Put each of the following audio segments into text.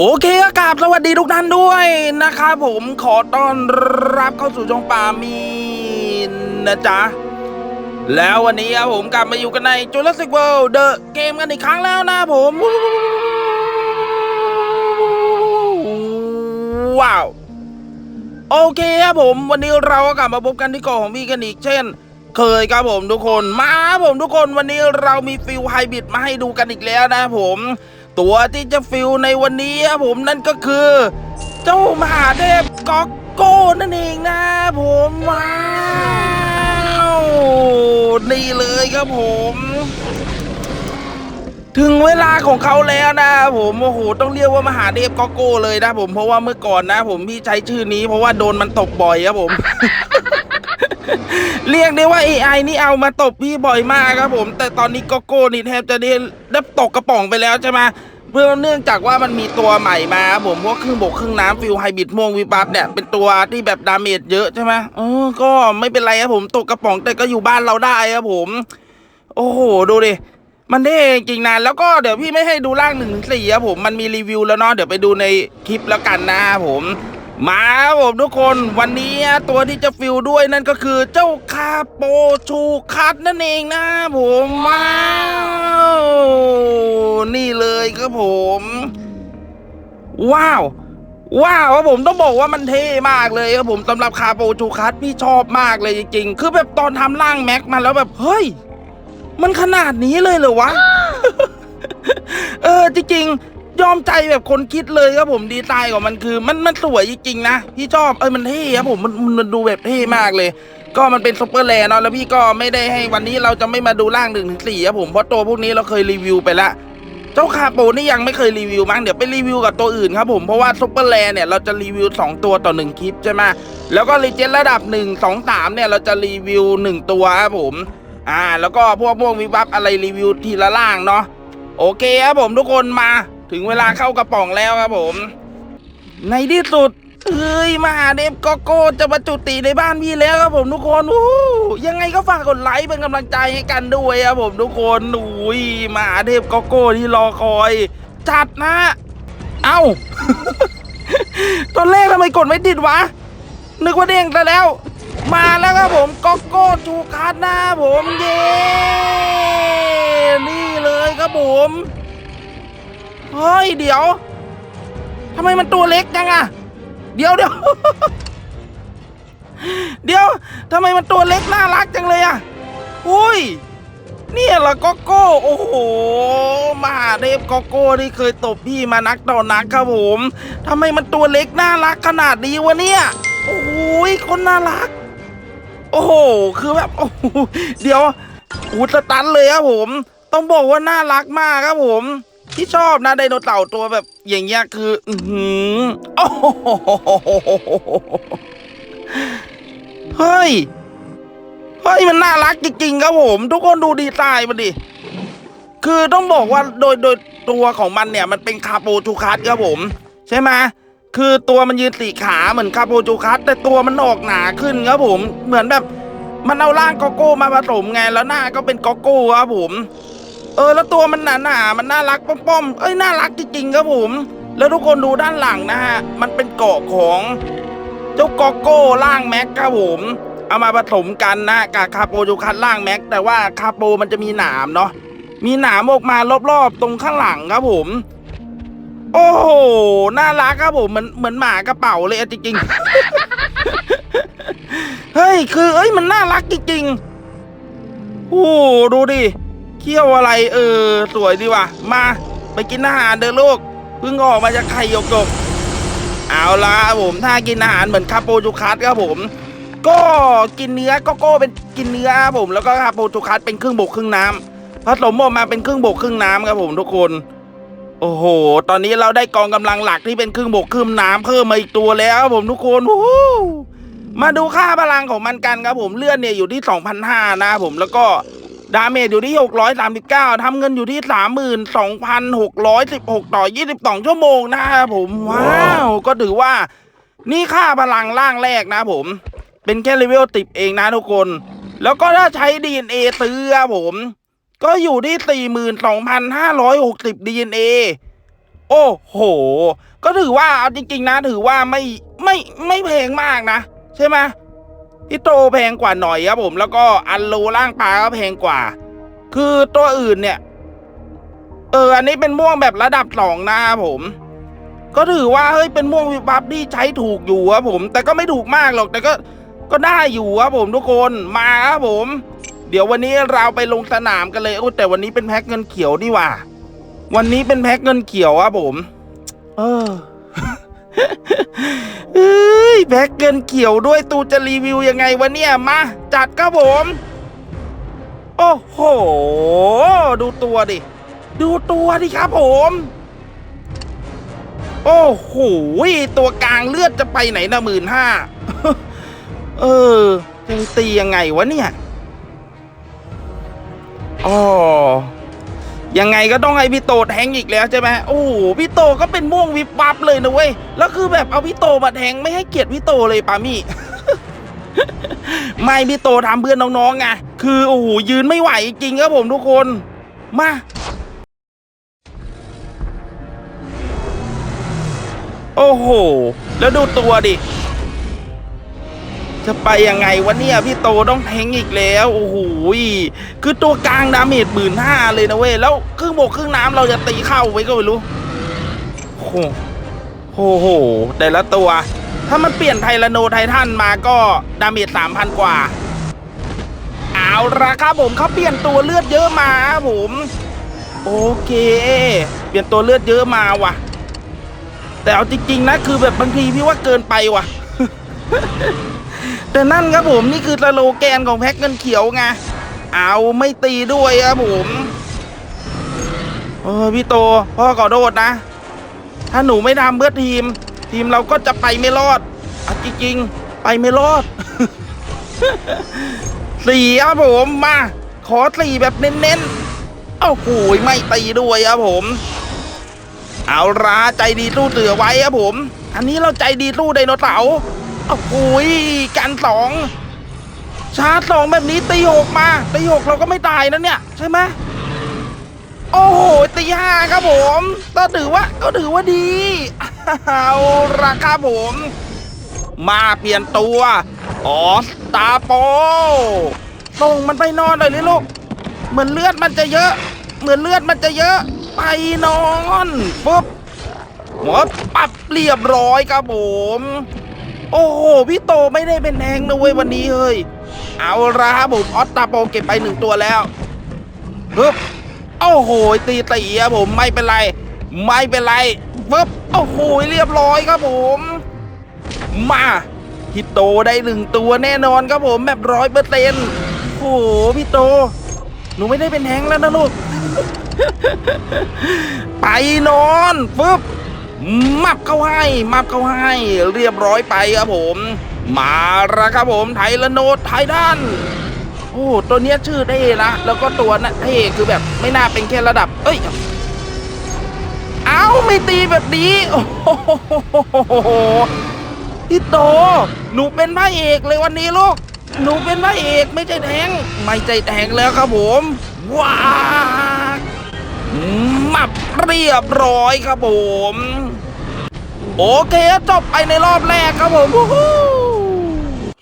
โอเคก็กราบสวัสดีทุกท่านด้วยนะครับผมขอต้อนรับเข้าสู่ช่องปามีนนะจ๊ะ แล้ววันนี้ครับผมกลับมาอยู่กันใน Jurassic World The เกมกันอีกครั้งแล้วนะผม ว้าว โอเคครับผมวันนี้เราก็กลับมาพบกันที่เกาะของพี่กันอีกเช่น เคยครับผมทุกคนมาครับผมทุกคนวันนี้เรามีฟิลไฮบริดมาให้ดูกันอีกแล้วนะผม ตัวที่จะฟิลในวันนี้ครับผมนั่นก็คือ เจ้ามหาเทพก๊อกโก้นั่นเองนะผมว้าวนี่เลยครับผม ถึงเวลาของเขาแล้วนะผมโอ้โหต้องเรียกว่ามหาเทพก๊อกโก้เลยนะผมเพราะว่าเมื่อก่อนนะ ผมพี่ใช้ชื่อนี้ เพราะว่าโดนมันตบบ่อยครับผมเรียกได้ว่า AI นี่เอามาตบพี่บ่อยมากครับผม แต่ตอนนี้ก๊อกโก้นี่แทบจะได้ได้ตกกระป๋องไปแล้วใช่ไหม พื่อเนื่องจากว่ามันมีตัวใหม่มาครับผมพวกครื่องบกเครื่องน้ำฟิลไฮบริดม่วงวิบับเนี่ยเป็นตัวที่แบบดาเมจเยอะใช่ไหมเออก็ไม่เป็นไรครับผมตกกระป๋องแต่ก็อยู่บ้านเราได้ครับผม โอ้โหดูดิมันได้จริงนะแล้วก็เดี๋ยวพี่ไม่ให้ดูร่างหนึ่งสี่ครับผมมันมีรีวิวแล้วเนาะเดี๋ยวไปดูในคลิปแล้วกันนะครับผม มาครับผมทุกคนวันนี้ตัวที่จะฟิลด้วยนั่นก็คือเจ้าคาโปชูคัตนั่นเองนะผมว้าวนี่เลยครับผม ว้าวว้าวครับผมต้องบอกว่ามันเท่มากเลยครับผมสำหรับคาโปชูคัตพี่ชอบมากเลยจริงๆ คือแบบตอนทำร่างแม็กมาแล้วแบบเฮ้ย มันขนาดนี้เลยเหรอวะ เออจริงๆ ยอมใจแบบคนคิดเลยครับผมดีไซน์ของมันคือมันมันสวยจริงๆนะพี่ชอบเออมันเท่ครับผมมันมันดูแบบเท่มากเลย ก็มันเป็นซุปเปอร์แลนด์เนาะแล้วพี่ก็ไม่ได้ให้วันนี้เราจะไม่มาดูร่างหนึ่งถึงสี่ครับผมเพราะตัวพวกนี้เราเคยรีวิวไปละเจ้าคาโปนี่ยังไม่เคยรีวิวมั้งเดี๋ยวไปรีวิวกับตัวอื่นครับผมเพราะว่าซุปเปอร์แลนด์เนี่ยเราจะรีวิว 2 ตัวต่อ 1 คลิปใช่ไหมแล้วก็รีเจนระดับ 1 2 3 เนี่ยเราจะรีวิว 1 ตัวครับผมอ่าแล้วก็พวกพวกวิบับอะไรรีวิวทีละล่างเนาะโอเคครับผมทุกคนมา ถึงเวลาเข้ากระป๋องแล้วครับผม ในที่สุดเฮ้ยมหาเดฟโกโก้จะมาจุติในบ้านพี่แล้วครับผมทุกคนอู้ยังไงก็ฝากกดไลค์เป็นกำลังใจให้กันด้วยครับผมทุกคนอุ้ยมหาเดฟโกโก้ที่รอคอย จัดนะ เอ้า ตอนแรกทำไมกดไม่ติดวะ นึกว่าเด้งแต่แล้ว มาแล้วครับผมโกโก้จูคัสหน้าผมเย้นี่เลยครับผม เฮ้ยเดี๋ยวทำไมมันตัวเล็กจังอะเดี๋ยวเดี๋ยว เดี๋ยวทำไมมันตัวเล็กน่ารักจังเลยอะอุ้ยเนี่ยเหรอโกโก้โอ้โหมหาเทพโกโก้นี่เคยตบพี่มานักต่อนักครับผมทำไมมันตัวเล็กน่ารักขนาดนี้วะเนี่ยโอ้โหคนน่ารัก โอ้โหคือแบบโอ้โหเดี๋ยวอูสตันเลยครับผม ต้องบอกว่าน่ารักมากครับผม ที่ชอบนะไดโนเต่าตัวแบบอย่างเงี้ยคือ อือหือโอ้โหเฮ้ย เฮ้ย มันน่ารักจริง ๆ ครับผม ทุกคนดูดีไซน์มันดิ คือต้องบอกว่าโดยโดยตัวของมันเนี่ย มันเป็นคาโปจูคัสครับผม ใช่ไหมคือตัวมันยืนสี่ขาเหมือนคาโปจูคัสแต่ตัวมันออกหนาขึ้นครับผม เหมือนแบบมันเอาร่างโกโก้มาผสมไงแล้วหน้าก็เป็นโกโก้ครับผม เออแล้วตัวมันหนาหนามันน่ารักป้อมๆเอ้ยน่ารักจริงๆครับผม แล้วทุกคนดูด้านหลังนะฮะมันเป็นเกาะของเจ้าโกโก้ร่างแม็กครับผมเอามาผสมกันนะกับคาโปจูคัสร่างแม็ก แต่ว่าคาโปมันจะมีหนามเนาะมีหนามออกมารอบๆตรงข้างหลังครับผม โอ้โหน่ารักครับผมเหมือนเหมือนหมากระเป๋าเลยจริงๆเฮ้ยคือ เอ้ยมันน่ารักจริงๆโอ้ดูดิ เคี้ยวอะไรเออสวยดีว่ะ มาไปกินอาหารเด้อลูกเพิ่งออกมาจากไข่หยกๆเอาละผมถ้ากินอาหารเหมือนคาโปจูคัสครับผม ก็กินเนื้อก็โก้เป็นกินเนื้อครับผมแล้วก็คาโปจูคัสเป็นครึ่งบกครึ่งน้ำผสมออกมาเป็นครึ่งบกครึ่งน้ำครับผมทุกคน โอ้โห ตอนนี้เราได้กองกำลังหลักที่เป็นครึ่งบกครึ่งน้ำเพิ่มมาอีกตัวแล้วครับผมทุกคนมาดูค่าพลังของมันกันครับผมเลื่อนเนี่ยอยู่ที่ 2,500นะผมแล้วก็ ดาเมจอยู่ที่ 639 ทำเงินอยู่ที่ 32,616 ต่อ 22 ชั่วโมงนะครับผม ว้าว ก็ถือว่า นี่ค่าพลังร่างแรกนะผม เป็นแค่เลเวลติบเองนะทุกคน แล้วก็ถ้าใช้ DNA ซื้อครับผม ก็อยู่ที่ 42,560 DNA โอ้โห ก็ถือว่าเอาจริงๆนะ ถือว่าไม่ไม่ไม่แพงมากนะ ใช่ไหม พี่โตแพงกว่าหน่อยครับผมแล้วก็อันโลล่างปลาก็แพงกว่า คือตัวอื่นเนี่ย เออ อันนี้เป็นม่วงแบบระดับสองนะครับผม ก็ถือว่าเฮ้ยเป็นม่วงวิบับที่ใช้ถูกอยู่ครับผม แต่ก็ไม่ถูกมากหรอกแต่ก็ก็ได้อยู่ครับผมทุกคนมาครับผม เดี๋ยววันนี้เราไปลงสนามกันเลยโอ้แต่วันนี้เป็นแพ็คเงินเขียวนี่ว่า วันนี้เป็นแพ็คเงินเขียวครับผม เออ เอ้ยแพ็คเงินเขียวด้วยตูจะรีวิวยังไงวะเนี่ย มา จัดครับผม โอ้โห ดูตัวดิ ดูตัวดิครับผม โอ้โหตัวกลางเลือดจะไปไหนนะหมื่นห้าเออยังตียังไงวะเนี่ยอ๋อ ยังไงก็ต้องให้พี่โตแทงอีกแล้วใช่ไหมโอ้โหพี่โตก็เป็นม่วงวิบวับเลยนะเว้ยแล้วคือแบบเอาพี่โตมาแทงไม่ให้เกียรติพี่โตเลยปามี่ไม่พี่โตทำเพื่อนน้องๆไงคือโอ้โหยืนไม่ไหวจริงครับผมทุกคนมาโอ้โห แล้วดูตัวดิ จะไปยังไงวะเนี่ยพี่โตต้องแทงอีกแล้ว โอ้โหคือตัวกลางดาเมจหมื่นห้าเลยนะเว้ย แล้วครึ่งบกครึ่งน้ำเราจะตีเข้าไว้ก็ไม่รู้โอ้โหโหแต่ละตัว ถ้ามันเปลี่ยนไทแรโนไททันมาก็ดาเมจสามพันกว่า เอาละครับผมเขาเปลี่ยนตัวเลือดเยอะมาครับผม โอเค เปลี่ยนตัวเลือดเยอะมาว่ะ แต่เอาจริงๆนะคือแบบบางทีพี่ว่าเกินไปว่ะ แต่นั่นครับผมนี่คือสโลแกนของแพ็กเงินเขียวไงเอาไม่ตีด้วยครับผมเออพี่โตพ่อขอโทษนะ ถ้าหนูไม่ทำเพื่อทีม ทีมเราก็จะไปไม่รอดอจริงๆไปไม่รอดสี่ครับผมมา ขอสี่แบบเน้นๆโอ้าโหไม่ตีด้วยครับผม เอาละใจดีสู้เสือไว้ครับผม อันนี้เราใจดีสู้ไดโนเสาร์ โอ้โหกันสองชาร์จสองแบบนี้ตีหกมาตีหกเราก็ไม่ตายนะเนี่ย ใช่ไหมโอ้โหตีห้าครับผมก็ถือว่าก็ถือว่าดีเอาละครับผม มาเปลี่ยนตัวออสตาโปส่งมันไปนอนหน่อยเลยลูก เหมือนเลือดมันจะเยอะ เหมือนเลือดมันจะเยอะ ไปนอนปุ๊บหัวปับเรียบร้อยครับผม โอ้โหพี่โตไม่ได้เป็นแทงนะเว้ยวันนี้เฮ้ย เอาละครับผมออสตาโปเก็บไปหนึ่งตัวแล้วปึ๊บโอ้โหตีตีครับผมไม่เป็นไร ไม่เป็นไรปึ๊บโอ้โหเรียบร้อยครับผม มาพี่โตได้หนึ่งตัวแน่นอนครับผมแบบร้อยเปอร์เซ็นต์โอ้โหพี่โต หนูไม่ได้เป็นแทงแล้วนะลูก ไปนอนปึ๊บ มับเข้าให้มับเข้าให้เรียบร้อยไปครับผม มาล้วครับผมไทละโนดไททันโอ้ตัวเนี้ยชื่อเท่ละแล้วก็ตัวน่ะเท่คือแบบไม่น่าเป็นแค่ระดับ เอ้ยเอาไม่ตีแบบนี้โอ้โหพี่โต หนูเป็นพระเอกเลยวันนี้ลูก หนูเป็นพระเอกไม่ใช่แทงไม่ใช่แทงแล้วครับผม ว้า มับเรียบร้อยครับผม โอเคจบไปในรอบแรกครับผม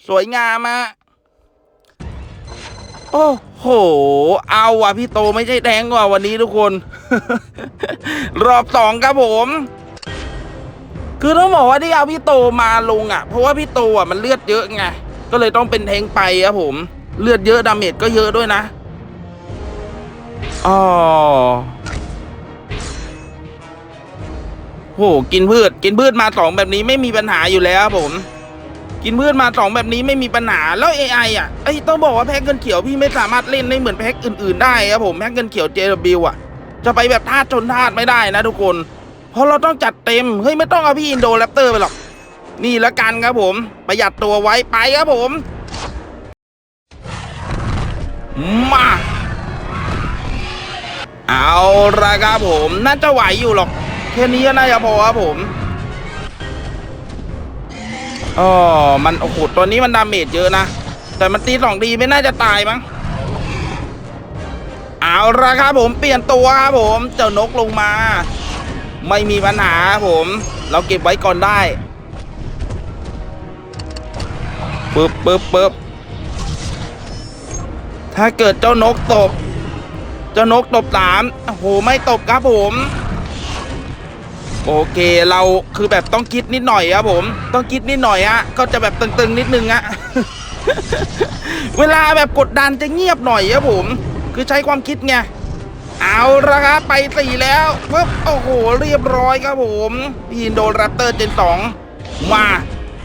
สวยงามอะโอ้โห เอาว่ะพี่โตไม่ใช่แดงว่ะวันนี้ทุกคน รอบสองครับผม คือต้องบอกว่าที่เอาพี่โตมาลงอะ เพราะว่าพี่โตอะมันเลือดเยอะไง ก็เลยต้องเป็นแทงไปครับผม เลือดเยอะดาเมจก็เยอะด้วยนะ อ๋อ โหกินพืช กินพืชมาสองแบบนี้ไม่มีปัญหาอยู่แล้วครับผม กินพืชมาสองแบบนี้ไม่มีปัญหาแล้ว AI อะไอ้ต้องบอกว่าแพ็กเงินเขียวพี่ไม่สามารถเล่นได้เหมือนแพ็กอื่นๆได้ครับผมแพ็กเงินเขียว JW อะ จะไปแบบธาตุชนธาไม่ได้นะทุกคน เพราะเราต้องจัดเต็มเฮ้ยไม่ต้องเอาพี่อินโดแรปเตอร์ไปหรอกนี่ละกันครับผมประหยัดตัวไว้ไปครับผม มา เอาละครับผมน่าจะไหวอยู่หรอก แค่นี้ก็น่าจะพอครับผมอ๋อมันโอ้โหตัวนี้มันดาเมจเยอะนะ แต่มันตีสองดีไม่น่าจะตายมั้งเอาละครับผมเปลี่ยนตัวครับผมเจ้านกลงมา ไม่มีปัญหาครับผม เราเก็บไว้ก่อนได้ปึ๊บปึ๊บปึ๊บถ้าเกิดเจ้านกตบ เจ้านกตบสามโอ้โหไม่ตบครับผม โอเคเราคือแบบต้องคิดนิดหน่อยครับผมต้องคิดนิดหน่อยฮะก็จะแบบตึงๆนิดนึงอะเวลาแบบกดดันจะเงียบหน่อยครับผม คือใช้ความคิดไงเอาละครับไปสี่แล้วปึ๊บโอ้โหเรียบร้อยครับผมพี่อินโดแรปเตอร์เจนสองมา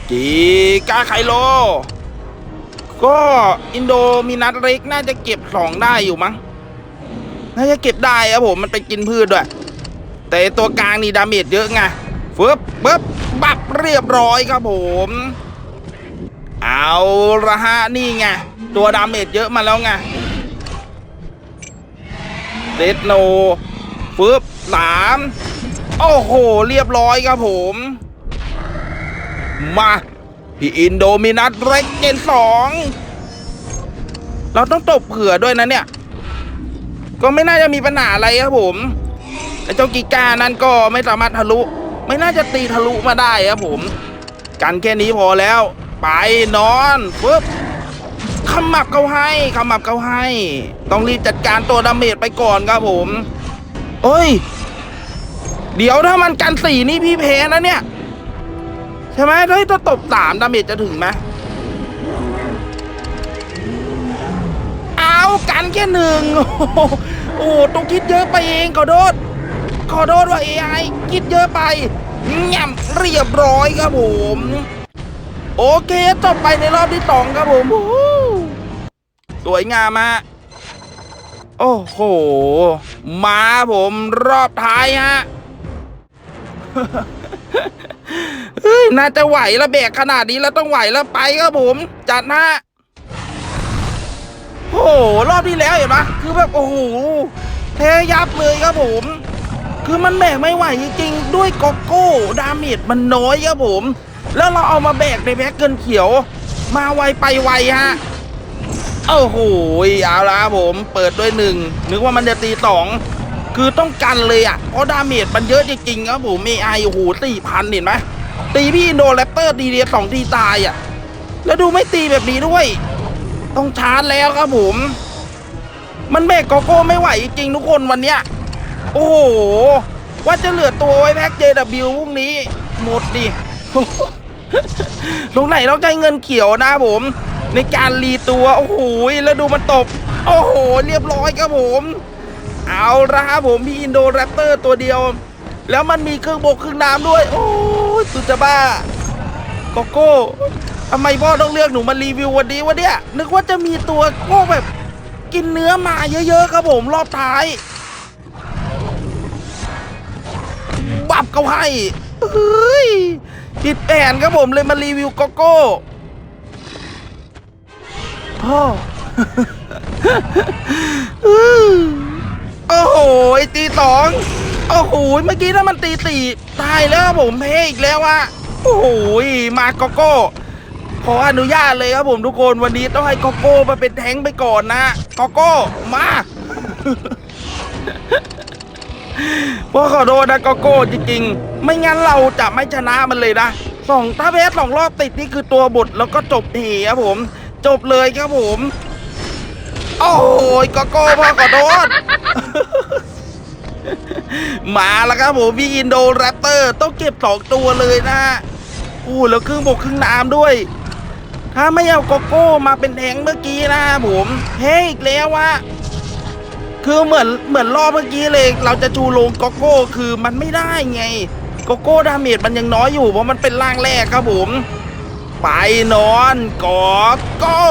จีกาไคโล ก็อินโดมีนัดเล็กน่าจะเก็บสองได้อยู่มั้งน่าจะเก็บได้ครับผมมันไปกินพืชด้วย แต่ตัวกลางนี่ดาเมจเยอะไงฟึบปึ๊บบับเรียบร้อยครับผม เอาละฮะนี่ไงตัวดาเมจเยอะมาแล้วไงเดดโนฟึบสามโอ้โห เรียบร้อยครับผม มา พี่อินโดมินัสเร็กเจนสองเราต้องตบเผื่อด้วยนะเนี่ย ก็ไม่น่าจะมีปัญหาอะไรครับผม ไอ้เจ้ากิก้านั่นก็ไม่สามารถทะลุ ไม่น่าจะตีทะลุมาได้ครับผมกันแค่นี้พอแล้ว ไปนอนปึ๊บขมับเขาให้ขมับเขาให้ ต้องรีบจัดการตัวดาเมจไปก่อนครับผมเอ้ย เดี๋ยวถ้ามันกันสี่นี่พี่แพ้นะเนี่ย ใช่ไหมเฮ้ยถ้าตบสามดาเมจจะถึงไหมเอากันแค่หนึ่งโอ้โหโอ้โหต้องคิดเยอะไปเองขอโทษ ขอโทษว่า AI คิดเยอะไปแง่มเรียบร้อยครับผม โอเคจบไปในรอบที่สองครับผมสวยงามมากโอ้โห มาผมรอบท้ายฮะเฮ้ยน่าจะไหวแล้วแบกขนาดนี้แล้วต้องไหวแล้วไปครับผม จัดนะโอ้โหรอบที่แล้วเห็นปะคือแบบโอ้โหเทยับเลยครับผม คือมันแบกไม่ไหวจริงๆ ด้วยกอกโก้ดาเมจมันน้อยครับผม แล้วเราเอามาแบกในแบ็กเกินเขียว มาไวไปไวฮะโอ้โหเอาละครับผม เปิดด้วยหนึ่งนึกว่ามันจะตีสองคือต้องกันเลยอะเพราะดาเมจมันเยอะจริงๆครับผมเอไอโอ้โหสี่พันเห็นไหมตีพี่อินโดแรปเตอร์ตีเดียสองทีตายอะ แล้วดูไม่ตีแบบนี้ด้วย ต้องชาร์จแล้วครับผม มันแบกโกโก้ไม่ไหวจริงทุกคนวันเนี้ย โอ้โห ว่าจะเหลือตัวไว้แพ็ก JW พรุ่งนี้ หมดดิตรงไหนต้องใช้เงินเขียวนะผม ในการรีตัว โอ้โห แล้วดูมันตบ โอ้โห เรียบร้อยครับผม เอาละครับผมพี่อินโดแรปเตอร์ตัวเดียว แล้วมันมีเครื่องบกเครื่องน้ำด้วย โอ้ยสุดจะบ้าโกโก้ทำไมพ่อต้องเลือกหนูมารีวิววันนี้วะเนี่ยนึกว่าจะมีตัวพวกแบบกินเนื้อมาเยอะๆครับผมรอบท้าย บับเขาให้เฮ้ยผิดแผนครับผมเลยมารีวิวโกโก้พ่อโอ้โหตีสองโอ้โหเมื่อกี้ถ้ามันตีสี่ตายแล้วผมเพอีกแล้วอะโอ้โหมาโกโก้ขออนุญาตเลยครับผมทุกคนวันนี้ต้องให้โกโก้มาเป็นแท้งไปก่อนนะโกโก้มา พอขอโทษนะโกโก้จริงๆ ไม่งั้นเราจะไม่ชนะมันเลยนะสองถ้าแพ้สองรอบติดนี่คือตัวบทแล้วก็จบทีครับผม จบเลยครับผม โอ้ยโกโก้พ่อขอโทษมาแล้วครับผมพี่อินโดแรปเตอร์ต้องเก็บสองตัวเลยนะโอ้แล้วครึ่งบกครึ่งน้ำด้วย ถ้าไม่เอาโกโก้มาเป็นแทงเมื่อกี้นะผมเฮ้อีกแล้ววะ คือเหมือนเหมือนรอบเมื่อกี้เลย เราจะจูลงโกโก้คือมันไม่ได้ไง โกโก้ดาเมจมันยังน้อยอยู่เพราะมันเป็นร่างแรกครับผม ไปนอนกอโก้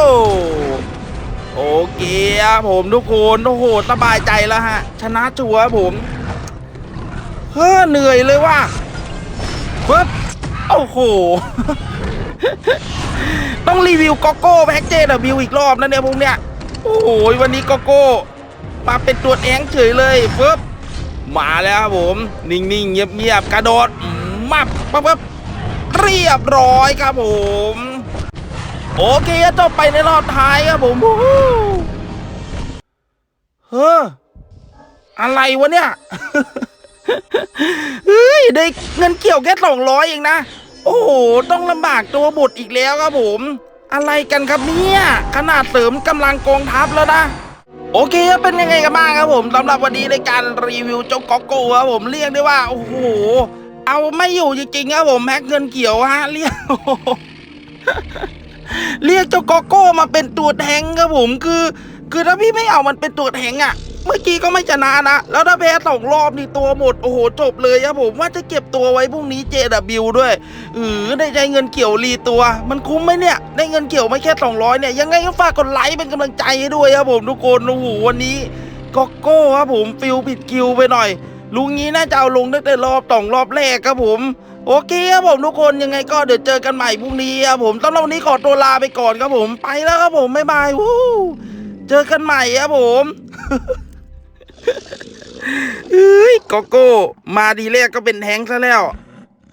โอเคครับผมทุกคนโอ้โหสบายใจแล้วฮะ ชนะจัวครับผมเฮ้อเหนื่อยเลยว่ะปึ๊บโอ้โหต้องรีวิวโกโก้แพ็กเจดวิวอีกรอบนะเนี่ยพวกเนี้ยโอ้โหวันนี้โกโก้ มาเป็นตัวแองเฉยเลยปึ๊บมาแล้วครับผม นิ่งๆ เงียบๆ กระโดดมับปั๊บปั๊บเรียบร้อยครับผม โอเคจบไปในรอบท้ายครับผมเฮ้ออะไรวะเนี่ยเฮ้ยได้เงินเกี่ยวแค่สองร้อยเองนะ โอ้โห ต้องลำบากตัวบทอีกแล้วครับผม อะไรกันครับเนี่ย ขนาดเสริมกำลังกองทัพแล้วนะ โอเคครับเป็นยังไงกันบ้างครับผมสำหรับวันนี้ในการรีวิวเจ้าก๊อกโก้ครับผมเรียกได้ว่าโอ้โหเอาไม่อยู่จริงๆครับผมแม็กเงินเขียวฮะเรียกเรียกเจ้าก๊อกโก้มาเป็นตัวแทงครับผมคือ คือถ้าพี่ไม่เอามันเป็นตัวแทงอะ เมื่อกี้ก็ไม่ชนะนะ แล้วถ้าแพ้สองรอบนี่ตัวหมด โอ้โห จบเลยครับผมว่าจะเก็บตัวไว้พรุ่งนี้ JW ด้วยเออได้ใจเงินเกี่ยวรีตัว มันคุ้มไหมเนี่ย ได้เงินเกี่ยวไม่แค่ 200 เนี่ย ยังไงก็ฝากกดไลค์เป็นกำลังใจให้ด้วยครับผมทุกคนโอ้โหวันนี้ก็โก้ครับผมฟิลผิดคิวไปหน่อย ลุงนี้น่าจะเอาลงตั้งแต่รอบสองรอบแรกครับผมโอเคครับผมทุกคนยังไงก็เดี๋ยวเจอกันใหม่พรุ่งนี้ครับผมสำหรับวันนี้ขอตัวลาไปก่อนครับผมไปแล้วครับผมบ๊ายบายวู้เจอกันใหม่ครับผม เฮ้ยโกโก้ มาดีแรกก็เป็นแท้งซะแล้ว